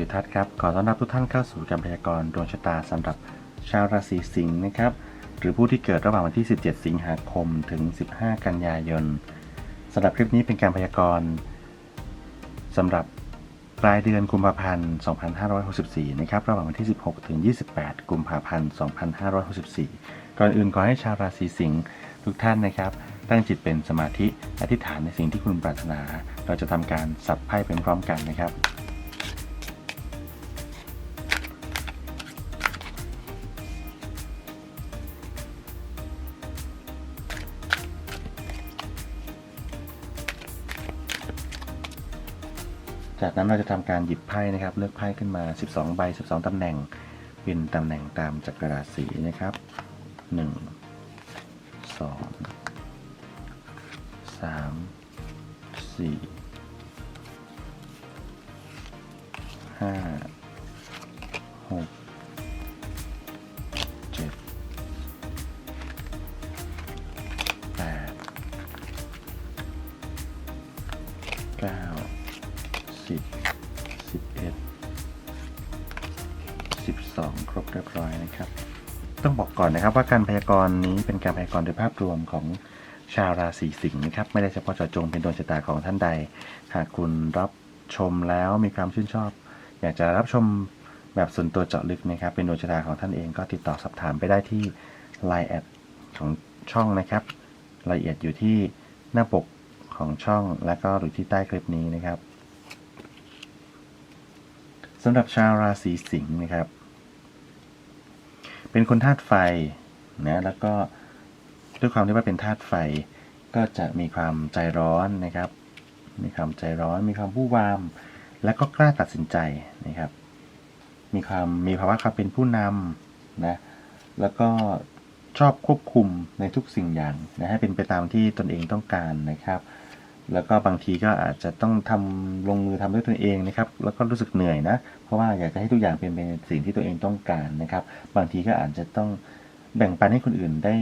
ครับผมอาจารย์ทิทัศน์ครับ ขอต้อนรับทุกท่านเข้าสู่การพยากรณ์ดวงชะตาสำหรับชาวราศีสิงห์นะครับ หรือผู้ที่เกิดระหว่างวันที่ 17 สิงหาคมถึง 15 กันยายนสำหรับคลิปนี้เป็นการพยากรณ์สำหรับปลายเดือนกุมภาพันธ์ 2564 นะครับ ระหว่างวันที่ 16 ถึง 28 กุมภาพันธ์ 2564 ก่อนอื่นขอให้ชาวราศีสิงห์ทุกท่านนะครับ ตั้งจิตเป็นสมาธิ อธิษฐานในสิ่งที่คุณปรารถนา เราจะทำการสับไพ่เป็นพร้อมกันนะครับ จากนั้นเราจะทำการหยิบไพ่นะครับ เลือกไพ่ขึ้นมา 12 ใบ 12ตำแหน่ง เป็นตำแหน่งตามจักรราศีนะครับ 1 2 3 4 5 6 ต้องบอกก่อนนะครับ ว่าการพยากรณ์นี้เป็นการพยากรณ์โดยภาพรวมของชาวราศีสิงห์นะครับ ไม่ได้เฉพาะเจาะจงเป็นดวงชะตาของท่านใด หากคุณรับชมแล้วมีความชื่นชอบ อยากจะรับชมแบบส่วนตัวเจาะลึกนะครับ เป็นดวงชะตาของท่านเองก็ติดต่อสอบถามไปได้ที่ Line แอดของช่องนะครับรายละเอียดอยู่ที่หน้าปกของช่องและก็หรือที่ใต้คลิปนี้นะครับสำหรับชาวราศีสิงห์นะครับ เป็นคนธาตุไฟนะแล้วก็ด้วยความที่ว่าเป็นธาตุไฟ ก็จะมีความใจร้อนนะครับ มีความใจร้อน มีความผู้วาม และก็กล้าตัดสินใจนะครับ มีความมีภาวะความเป็นผู้นำนะแล้วก็ชอบควบคุมในทุกสิ่งอย่างนะให้เป็นไปตามที่ตนเองต้องการนะครับ แล้วก็บางทีก็อาจจะต้องทำลงมือทำด้วยตนเองนะครับ แล้วก็รู้สึกเหนื่อยนะ เพราะว่าอยากจะให้ทุกอย่างเป็นไปในสิ่งที่ตัวเองต้องการนะครับ บางทีก็อาจจะต้องแบ่งปันให้คนอื่นได้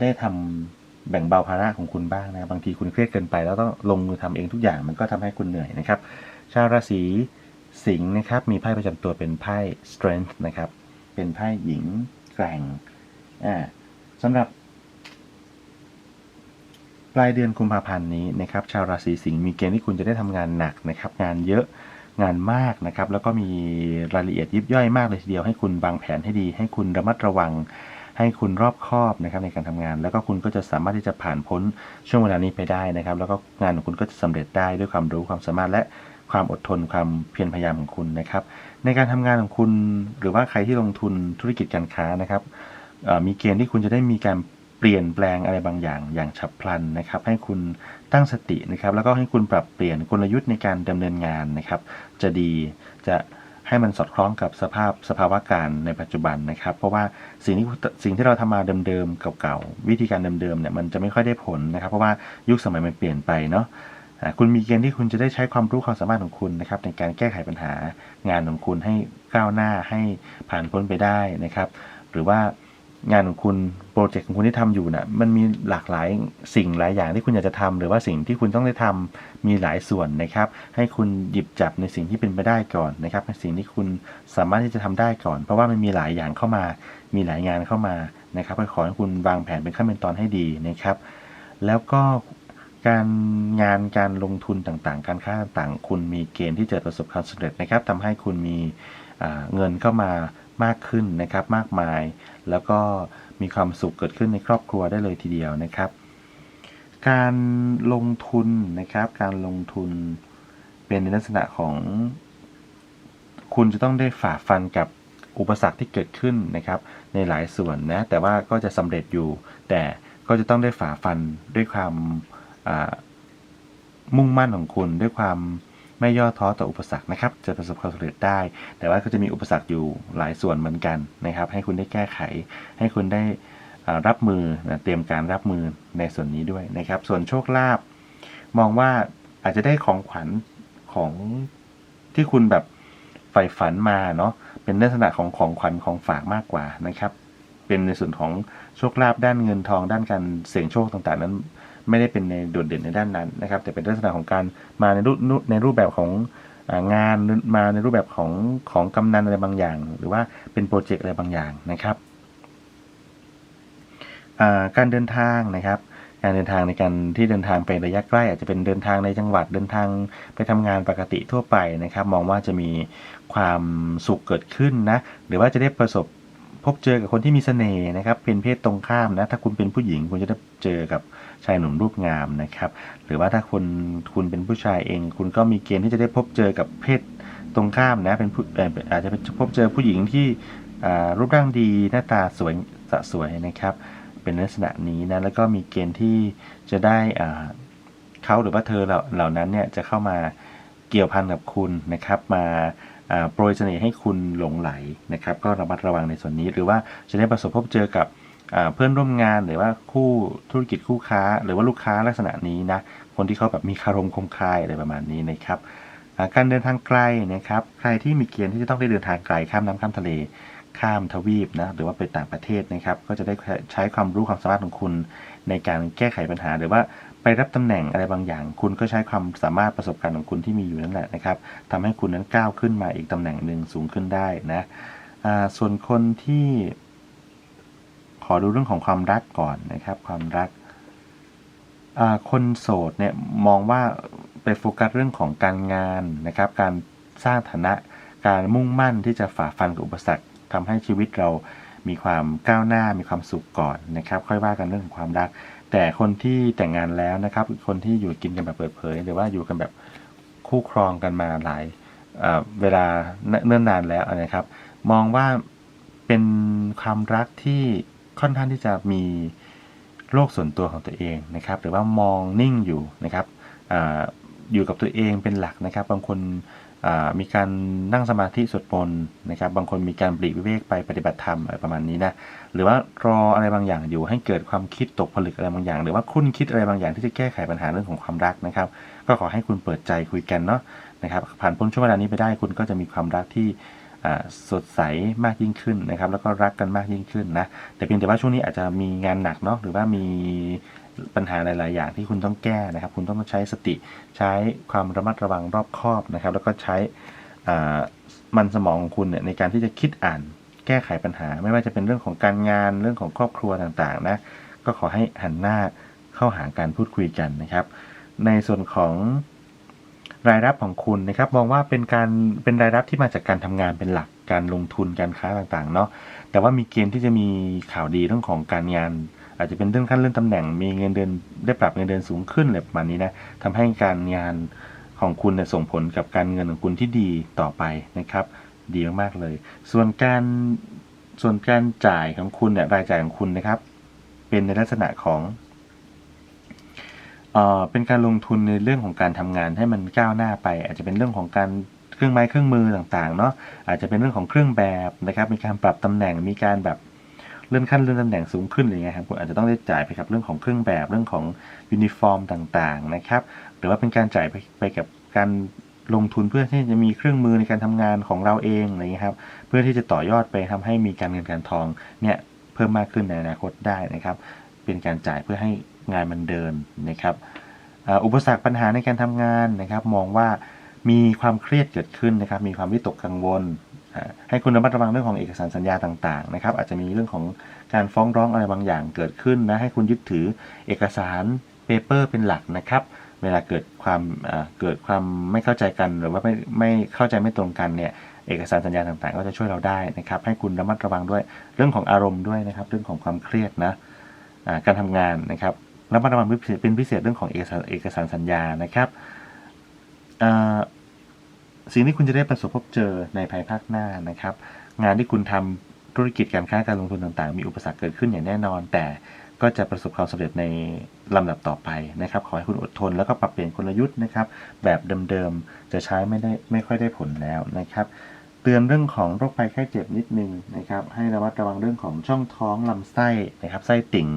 ได้ทำแบ่งเบาภาระของคุณบ้างนะ บางทีคุณเครียดเกินไป แล้วต้องลงมือทำเองทุกอย่างมันก็ทำให้คุณเหนื่อยนะครับ ชาวราศีสิงห์นะครับ มีไพ่ประจำตัวเป็นไพ่ strength นะครับ เป็นไพ่หญิงแกร่ง อ่าสำหรับ ปลายเดือนกุมภาพันธ์นี้นะครับชาวราศีสิงห์มีเกณฑ์ที่คุณจะได้ทำงานหนักนะครับงานเยอะงานมากนะครับแล้วก็มีรายละเอียดยิบย่อยมากเลยทีเดียวให้คุณวางแผนให้ดี ให้คุณระมัดระวัง ให้คุณรอบคอบนะครับในการทำงาน แล้วก็คุณก็จะสามารถที่จะผ่านพ้นช่วงเวลานี้ไปได้นะครับ แล้วก็งานของคุณก็จะสำเร็จได้ด้วยความรู้ความสามารถและความอดทนความเพียรพยายามของคุณนะครับ ในการทำงานของคุณหรือว่าใครที่ลงทุนธุรกิจการค้านะครับมีเกณฑ์ที่คุณจะได้มีการ ลี่ยนแปลงอะไรบางอย่างอย่างฉับพลันนะครับ ให้คุณตั้งสตินะครับ แล้วก็ให้คุณปรับเปลี่ยนกลยุทธ์ในการดำเนินงานนะครับ จะดีจะให้มันสอดคล้องกับสภาพสภาวะการในปัจจุบันนะครับ เพราะว่าสิ่งที่สิ่งที่เราทำมาเดิมๆเก่าๆวิธีการเดิมๆเนี่ยมันจะไม่ค่อยได้ผลนะครับ เพราะว่ายุคสมัยมันเปลี่ยนไปเนาะคุณมีเกณฑ์ที่คุณจะได้ใช้ความรู้ความสามารถของคุณนะครับ ในการแก้ไขปัญหางานของคุณให้ก้าวหน้าให้ผ่านพ้นไปได้นะครับ หรือว่า งานของคุณโปรเจกต์ของคุณที่ทำอยู่นะ่ะมันมีหลากหลายสิ่งหลายอย่างที่คุณอยากจะทำหรือว่าสิ่งที่คุณต้องได้ทำมีหลายส่วนนะครับ ให้คุณหยิบจับในสิ่งที่เป็นไปได้ก่อนนะครับในสิ่งที่คุณสามารถที่จะทำได้ก่อน เพราะว่ามันมีหลายอย่างเข้ามา มีหลายงานเข้ามานะครับขอให้คุณวางแผนเป็นขั้นเป็นตอนให้ดีนะครับ แล้วก็การงานการลงทุนต่างๆ การค้าต่างๆ คุณมีเกณฑ์ที่จะประสบความสำเร็จนะครับทำให้คุณมีเงินเข้ามา มากขึ้นนะครับมากมาย แล้วก็มีความสุขเกิดขึ้นในครอบครัวได้เลยทีเดียวนะครับ การลงทุนนะครับการลงทุนเป็นในลักษณะของคุณจะต้องได้ฝ่าฟันกับอุปสรรคที่เกิดขึ้นนะครับ ในหลายส่วนนะแต่ว่าก็จะสำเร็จอยู่ แต่ก็จะต้องได้ฝ่าฟันด้วยความมุ่งมั่นของคุณด้วยความ ไม่ย่อท้อต่ออุปสรรคนะครับ จะประสบความสำเร็จได้ แต่ว่าก็จะมีอุปสรรคอยู่หลายส่วนเหมือนกันนะครับ ให้คุณได้แก้ไข ให้คุณได้รับมือเตรียมการรับมือในส่วนนี้ด้วยนะครับ ส่วนโชคลาภมองว่าอาจจะได้ของขวัญของที่คุณแบบใฝ่ฝันมาเนาะเป็นลักษณะของของขวัญของฝากมากกว่านะครับ เป็นในส่วนของโชคลาภด้านเงินทองด้านการเสี่ยงโชคต่างๆ นั้น ไม่ได้เป็นในโดดเด่นในด้านนั้นนะครับ แต่เป็นลักษณะของการมาในรูปในรูปแบบของงานมาในรูปแบบของของกำนันอะไรบางอย่าง หรือว่าเป็นโปรเจกต์อะไรบางอย่างนะครับการเดินทางนะครับ การเดินทางในการที่เดินทางไประยะใกล้ อาจจะเป็นเดินทางในจังหวัดเดินทางไปทำงานปกติทั่วไปนะครับ มองว่าจะมีความสุขเกิดขึ้นนะหรือว่าจะได้ประสบพบเจอกับคนที่มีเสน่ห์นะครับ เป็นเพศตรงข้ามนะถ้าคุณเป็นผู้หญิงคุณจะได้ เจอกับชายหนุ่มรูปงามนะครับ หรือว่าถ้าคุณคุณเป็นผู้ชายเอง คุณก็มีเกณฑ์ที่จะได้พบเจอกับเพศตรงข้ามนะเป็นผู้อาจจะเป็นพบเจอผู้หญิงที่รูปร่างดีหน้าตาสวยสะสวยนะครับ เป็นลักษณะนี้นะแล้วก็มีเกณฑ์ที่จะได้เขาหรือว่าเธอเหล่านั้นเนี่ยจะเข้ามาเกี่ยวพันกับคุณนะครับ มาโปรยเสน่ห์ให้คุณหลงไหลนะครับ ก็ระมัดระวังในส่วนนี้หรือว่าจะได้ประสบพบเจอกับ เพื่อนร่วมงานหรือว่าคู่ธุรกิจคู่ค้า หรือว่าลูกค้าลักษณะนี้นะคนที่เขาแบบมีคารมคมคายอะไรประมาณนี้นะครับการเดินทางไกลนะครับ ใครที่มีเกณฑ์ที่จะต้องได้เดินทางไกลข้ามน้ำข้ามทะเล ข้ามทวีปนะหรือว่าไปต่างประเทศนะครับ ก็จะได้ใช้ความรู้ความสามารถของคุณ ในการแก้ไขปัญหา หรือว่าไปรับตำแหน่งอะไรบางอย่าง คุณก็ใช้ความสามารถประสบการณ์ของคุณที่มีอยู่นั่นแหละนะครับทำให้คุณนั้นก้าวขึ้นมาอีกตำแหน่งหนึ่งสูงขึ้นได้นะส่วนคนที่ ขอดูเรื่องของความรักก่อนนะครับ ความรักคนโสดเนี่ยมองว่าไปโฟกัสเรื่องของการงานนะครับ การสร้างฐานะการมุ่งมั่นที่จะฝ่าฟันกับอุปสรรคทำให้ชีวิตเรามีความก้าวหน้ามีความสุขก่อนนะครับ ค่อยว่ากันเรื่องของความรัก แต่คนที่แต่งงานแล้วนะครับคนที่อยู่กินกันแบบเปิดเผย หรือว่าอยู่กันแบบคู่ครองกันมาหลายเเวลาเนิ่นนานแล้วนะครับ มองว่าเป็นความรักที่ ค่อนข้างที่จะมีโลกส่วนตัวของตัวเองนะครับ หรือว่ามองนิ่งอยู่นะครับออยู่กับตัวเองเป็นหลักนะครับ บางคนมีการนั่งสมาธิสวดมนต์นะครับ บางคนมีการปลีกวิเวกไปปฏิบัติธรรมอะไรประมาณนี้นะ หรือว่ารออะไรบางอย่างอยู่ให้เกิดความคิดตกผลึกอะไรบางอย่าง หรือว่าคุ้นคิดอะไรบางอย่างที่จะแก้ไขปัญหาเรื่องของความรักนะครับ ก็ขอให้คุณเปิดใจคุยกันเนาะนะครับ ผ่านพ้นช่วงเวลานี้ไปได้คุณก็จะมีความรักที่ สดใสมากยิ่งขึ้นนะครับ แล้วก็รักกันมากยิ่งขึ้นนะแต่เพียงแต่ว่าช่วงนี้อาจจะมีงานหนักเนาะหรือว่ามีปัญหาหลาย ๆ อย่างที่คุณต้องแก้นะครับ คุณต้องใช้สติใช้ความระมัดระวังรอบคอบนะครับ แล้วก็ใช้มันสมองของคุณเนี่ยในการที่จะคิดอ่านแก้ไขปัญหา ไม่ว่าจะเป็นเรื่องของการงานเรื่องของครอบครัวต่าง ๆ นะก็ขอให้หันหน้าเข้าหาการพูดคุยกันนะครับ ในส่วนของ รายรับของคุณนะครับ มองว่าเป็นการเป็นรายรับที่มาจากการทำงานเป็นหลักการลงทุนการค้าต่างๆเนาะแต่ว่ามีเกณฑ์ที่จะมีข่าวดีเรื่องของการงาน อาจจะเป็นเรื่องขั้นเลื่อนตำแหน่ง มีเงินเดือนได้ปรับเงินเดือนสูงขึ้นอะไรประมาณนี้นะทำให้การงานของคุณเนี่ยส่งผลกับการเงินของคุณที่ดีต่อไปนะครับ ดีมากๆเลย ส่วนการส่วนการจ่ายของคุณเนี่ยรายจ่ายของคุณนะครับ เป็นในลักษณะของ เป็นการลงทุนในเรื่องของการทำงานให้มันก้าวหน้าไป อาจจะเป็นเรื่องของการเครื่องไม้เครื่องมือต่างๆเนาะอาจจะเป็นเรื่องของเครื่องแบบนะครับมีการปรับตำแหน่งมีการแบบเลื่อนขั้นเลื่อนตำแหน่งสูงขึ้นอะไรเงี้ยครับคุณอาจจะต้องได้จ่ายไปกับเรื่องของเครื่องแบบเรื่องของยูนิฟอร์มต่างๆนะครับหรือว่าเป็นการจ่ายไปไปกับการลงทุนเพื่อที่จะมีเครื่องมือในการทำงานของเราเองอะไรเงี้ยครับเพื่อที่จะต่อยอดไปทำให้มีการเงินการทองเนี่ยเพิ่มมากขึ้นในอนาคตได้นะครับ เป็นการจ่ายเพื่อให้ งานมันเดินนะครับอุปสรรคปัญหาในการทำงานนะครับ มองว่ามีความเครียดเกิดขึ้นนะครับ มีความวิตกกังวล ให้คุณระมัดระวังเรื่องของเอกสารสัญญาต่าง ๆ นะครับ อาจจะมีเรื่องของการฟ้องร้องอะไรบางอย่างเกิดขึ้นนะ ให้คุณยึดถือเอกสารเปเปอร์เป็นหลักนะครับ เวลาเกิดความเกิดความไม่เข้าใจกันหรือว่าไม่ไม่เข้าใจไม่ตรงกันเนี่ย เอกสารสัญญาต่างๆ ก็จะช่วยเราได้นะครับ ให้คุณระมัดระวังด้วยเรื่องของอารมณ์ด้วยนะครับ เรื่องของความเครียดนะการทำงานนะครับ ระมัดระวังเป็นพิเศษเป็นพิเศษเรื่องของเอกสารเอกสารสัญญานะครับสิ่งที่คุณจะได้ประสบพบเจอในภายภาคหน้านะครับ งานที่คุณทำธุรกิจการค้าการลงทุนต่างๆ มีอุปสรรคเกิดขึ้นอย่างแน่นอน แต่ก็จะประสบความสำเร็จในลำดับต่อไปนะครับ ขอให้คุณอดทนแล้วก็ปรับเปลี่ยนกลยุทธ์นะครับ แบบเดิมๆจะใช้ไม่ได้ไม่ค่อยได้ผลแล้วนะครับเตือนเรื่องของโรคภัยไข้เจ็บนิดนึงนะครับ ให้ระมัดระวังเรื่องของช่องท้องลำไส้นะครับไส้ติ่ง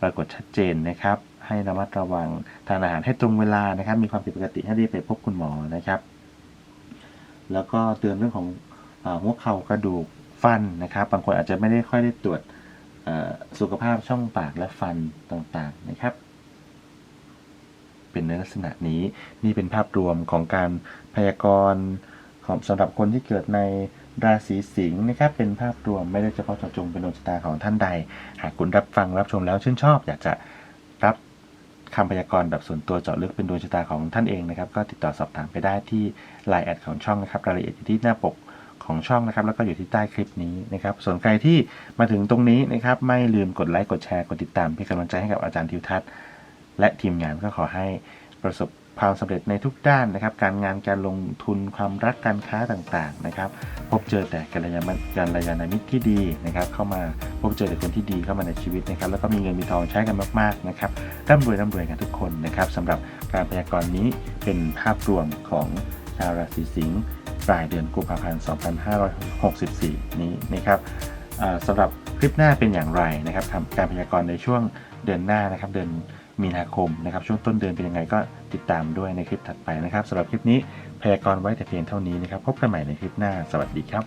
ปรากฏชัดเจนนะครับ ให้ระมัดระวังทานอาหารให้ตรงเวลานะครับ มีความผิดปกติให้รีบไปพบคุณหมอนะครับ แล้วก็เตือนเรื่องของอหัวเข่ากระดูกฟันนะครับ บางคนอาจจะไม่ได้ค่อยได้ตรวจสุขภาพช่องปากและฟันต่างๆนะครับ เป็นในลักษณะนี้นี่เป็นภาพรวมของการพยากรณ์ของสำหรับคนที่เกิดใน ราศีสิงห์นะครับเป็นภาพรวมไม่ได้เฉพาะเจาะจงเป็นดวงชะตาของท่านใด หากคุณรับฟังรับชมแล้วชื่นชอบ อยากจะรับคำพยากรณ์แบบส่วนตัวเจาะลึกเป็นดวงชะตาของท่านเองนะครับก็ติดต่อสอบถามไปได้ที่ Line แอดของช่องนะครับรายละเอียดอยู่ที่หน้าปกของช่องนะครับแล้วก็อยู่ที่ใต้คลิปนี้นะครับส่วนใครที่มาถึงตรงนี้นะครับไม่ลืมกดไลค์กดแชร์กดติดตามเป็นกำลังใจให้กับอาจารย์ทิวทัศน์ และทีมงานก็ขอให้ประสบ ความสำเร็จในทุกด้านนะครับ การงานการลงทุนความรักการค้าต่างๆนะครับ พบเจอแต่กัลยาณกัลยาณมิตรที่ดีนะครับ เข้ามาพบเจอแต่คนที่ดีเข้ามาในชีวิตนะครับ แล้วก็มีเงินมีทองใช้กันมากๆนะครับร่ำรวยร่ำรวยกันทุกคนนะครับสำหรับการพยากรณ์นี้เป็นภาพรวมของชาวราศีสิงห์ปลายเดือนกุมภาพันธ์2564 นี้นะครับสำหรับคลิปหน้าเป็นอย่างไรนะครับทำการพยากรณ์ในช่วงเดือนหน้านะครับเดือน มีนาคมนะครับช่วงต้นเดือนเป็นยังไงก็ติดตามด้วยในคลิปถัดไปนะครับสำหรับคลิปนี้พยากรณ์ไว้แต่เพียงเท่านี้นะครับพบกันใหม่ในคลิปหน้าสวัสดีครับ